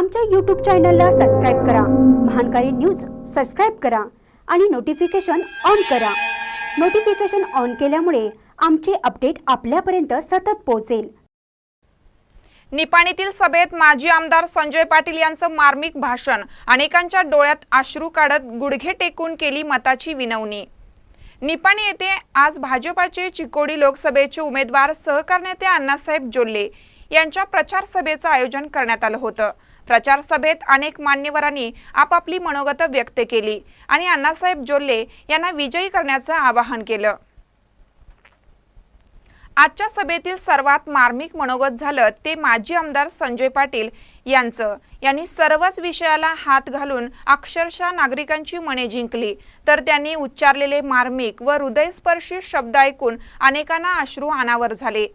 आमच्या यूट्यूब चॅनलला सबस्क्राईब करा. महानकारी न्यूज सबस्क्राईब करा आणि नोटिफिकेशन ऑन करा. नोटिफिकेशन ऑन केल्यामुळे आमचे अपडेट आपल्यापर्यंत सतत पोहोचेल. निपाणीतील सभेत माजी आमदार संजय पाटील यांचं मार्मिक भाषण. अनेकांच्या डोळ्यात अश्रू काढत गुडघे टेकून केली मताची विनवणी. निपाणी येथे आज भाजपाचे चिकोडी लोकसभेचे उमेदवार सहकार नेते अण्णासाहेब जोल्ले यांच्या प्रचार सभेचं आयोजन करण्यात आलं होतं. प्रचार सभेत अनेक मान्यवरांनी आपापली मनोगत व्यक्त केली आणि अण्णासाहेब जोल्ले यांना विजयी करण्याचं आवाहन केलं. आजच्या सभेतील सर्वात मार्मिक मनोगत झालं ते माजी आमदार संजय पाटील यांचं. यांनी सर्वच विषयाला हात घालून अक्षरशः नागरिकांची मने जिंकली. तर त्यांनी उच्चारलेले मार्मिक व हृदयस्पर्शी शब्द ऐकून अनेकांना अश्रू अनावर झाले.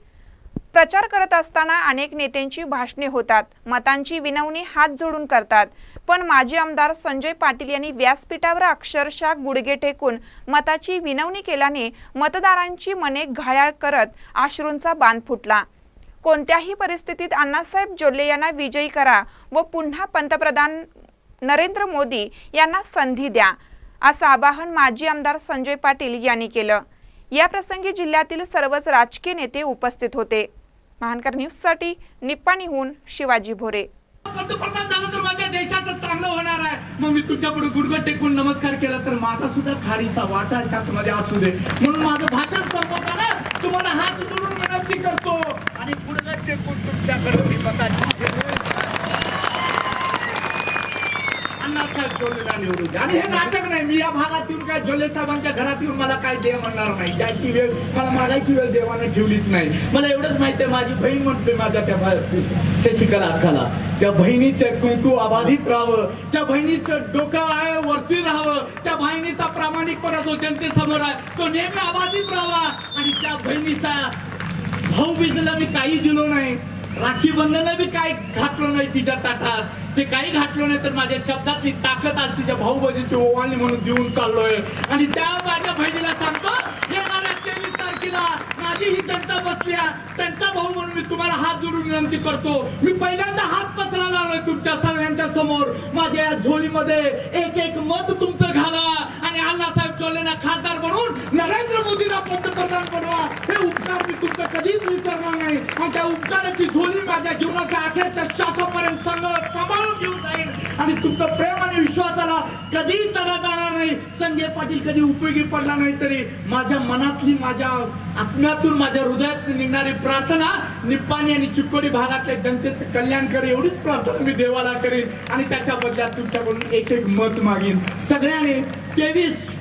प्रचार करत असताना अनेक नेत्यांची भाषणे होतात. मतांची विनवणी हात जोडून करतात. पण माजी आमदार संजय पाटील यांनी व्यासपीठावर अक्षरशः गुडघे टेकून मताची विनवणी केल्याने मतदारांची मने घायाळ करत आश्रूंचा बांध फुटला. कोणत्याही परिस्थितीत अण्णासाहेब जोल्ले यांना विजयी करा व पुन्हा पंतप्रधान नरेंद्र मोदी यांना संधी द्या असं आवाहन माजी आमदार संजय पाटील यांनी केलं. या प्रसंगी जिल्ह्यातील सर्वच राजकीय नेते उपस्थित होते. महानकर न्यूजसाठी निप्पाणीहून शिवाजी भोरे. पंतप्रधान झालं तर माझ्या देशाचं चांगलं होणार आहे. मग मी तुमच्या गुडघट टेकून नमस्कार केला तर माझा सुद्धा खारीचा वाटा त्यात मध्ये असू दे. म्हणून माझं भाषण संपवताना तुम्हाला हात जोडून विनंती करतो. आणि गुडघट टेकून तुमच्याकडे मी अण्णासाहेब जोल्लेला निवडून आणि हे नाटक नाही मी या भागात येऊन काय जोले साहेबांच्या घरात येऊन मला काय दे म्हणणार नाही. त्याची वेळ मला मागायची वेळ देवानं ठेवलीच नाही. मला एवढंच माहिती आहे माझी बहीण म्हणते माझ्या त्या शशिकला त्या बहिणीचं कुंकू अबाधित राहावं त्या बहिणीचं डोकं आहे वरती राहावं त्या बहिणीचा प्रामाणिकपणा जो जनतेसमोर आहे तो नेहमी अबाधित राहावा. आणि त्या बहिणीचा भाऊ बीजला मी काही दिलो नाही राखी बंधनला मी काय घातलं नाही तिच्या ताटात. ते काही घातलो नाही तर माझ्या शब्दातली ताकद आज तिच्या भाऊ बजीची ओवाळणी म्हणून देऊन चाललोय. आणि त्या माझ्या बहिणीला सांगतो येणाऱ्या तेवीस तारखेला माझी ही जनता बसली आहे. त्यांचा भाऊ म्हणून मी तुम्हाला हात जोडून विनंती करतो. मी पहिल्यांदा हात पसरा लावलोय तुमच्या सगळ्यांच्या समोर. माझ्या या झोळीमध्ये एक एक मत तुमचं घाला आणि अण्णासाहेब चोलेना खासदार बनून नरेंद्र मोदीला पंतप्रधान बनवा. हे उपकार मी तुमचं कधीच विसरणार नाही. आणि त्या उपकाराची झोली माझ्या जीवनाच्या अखेरच्या श्वासापर्यंत सगळं सांभाळून तुमचं प्रेम आणि विश्वासाला कधी तडा जाणार नाही. संजय पाटील कधी उपयोगी पडला नाही तरी माझ्या मनातली माझ्या आत्म्यातून माझ्या हृदयात निघणारी प्रार्थना निप्पाणी आणि चिक्कोडी भागातल्या जनतेचं कल्याण करे एवढीच प्रार्थना मी देवाला करेन. आणि त्याच्या बदल्यात तुमच्याकडून एक एक मत मागेन. सगळ्यांनी तेवीस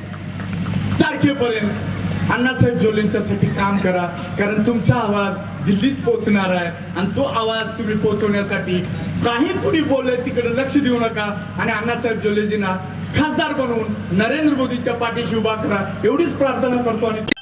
तारखेपर्यंत अण्णासाहेब जोलेंच्यासाठी काम करा कारण तुमचा आवाज दिल्लीत पोहोचणार आहे. आणि तो आवाज तुम्ही पोचवण्यासाठी काही कुणी बोलले तिकडे लक्ष देऊ नका. आणि अण्णासाहेब जोलेजींना खासदार बनवून नरेंद्र मोदींच्या पाठीशी उभा करा. एवढीच प्रार्थना करतो आणि